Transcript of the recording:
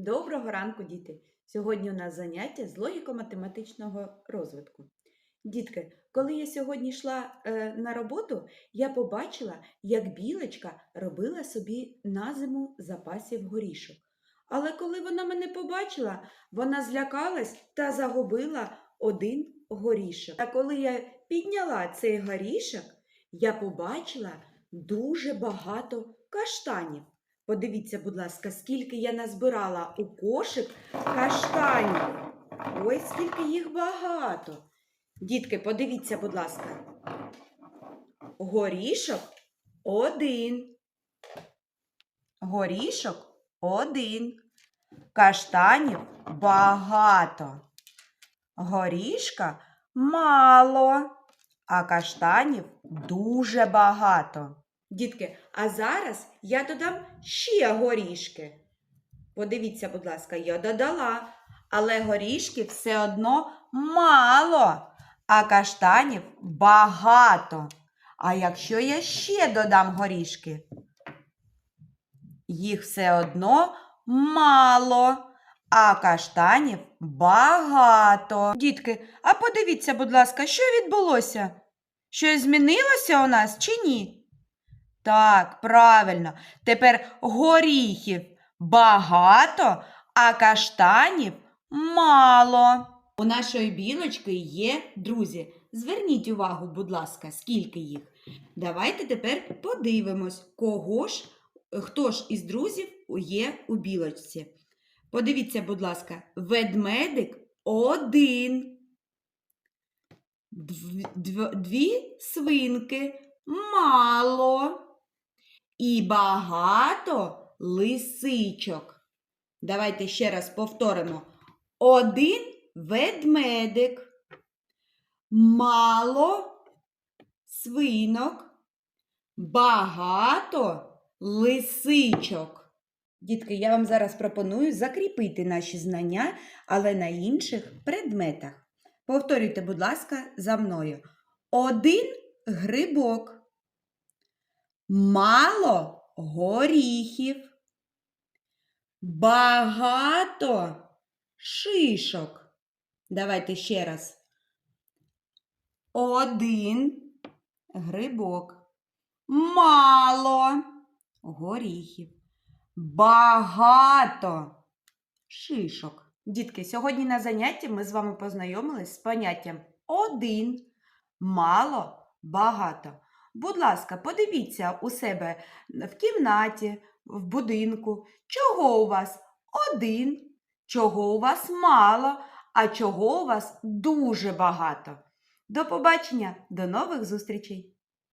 Доброго ранку, діти! Сьогодні у нас заняття з логіко-математичного розвитку. Дітки, коли я сьогодні йшла е, на роботу, я побачила, як білочка робила собі на зиму запасів горішок. Але коли вона мене побачила, вона злякалась та загубила один горішок. А коли я підняла цей горішок, я побачила дуже багато каштанів. Подивіться, будь ласка, скільки я назбирала у кошик каштанів. Ой, скільки їх багато. Дітки, подивіться, будь ласка. Горішок один. Горішок один. Каштанів багато. Горішка мало, а каштанів дуже багато. Дітки, а зараз я додам ще горішки. Подивіться, будь ласка, я додала, але горішки все одно мало, а каштанів багато. А якщо я ще додам горішки, їх все одно мало, а каштанів багато. Дітки, а подивіться, будь ласка, що відбулося? Щось змінилося у нас чи ні? Так, правильно. Тепер горіхів багато, а каштанів мало. У нашої білочки є друзі. Зверніть увагу, будь ласка, скільки їх. Давайте тепер подивимось, кого ж, хто ж із друзів є у білочці. Подивіться, будь ласка, ведмедик один. Дв- дв- Дві свинки мало і багато лисичок. Давайте ще раз повторимо. Один ведмедик, мало свинок, багато лисичок. Дітки, я вам зараз пропоную закріпити наші знання, але на інших предметах. Повторюйте, будь ласка, за мною. Один грибок. Мало горіхів. Багато шишок. Давайте ще раз. Один грибок. Мало горіхів. Багато шишок. Дітки, сьогодні на занятті ми з вами познайомились з поняттям один, мало, багато. Будь ласка, подивіться у себе в кімнаті, в будинку, чого у вас один, чого у вас мало, а чого у вас дуже багато. До побачення, до нових зустрічей!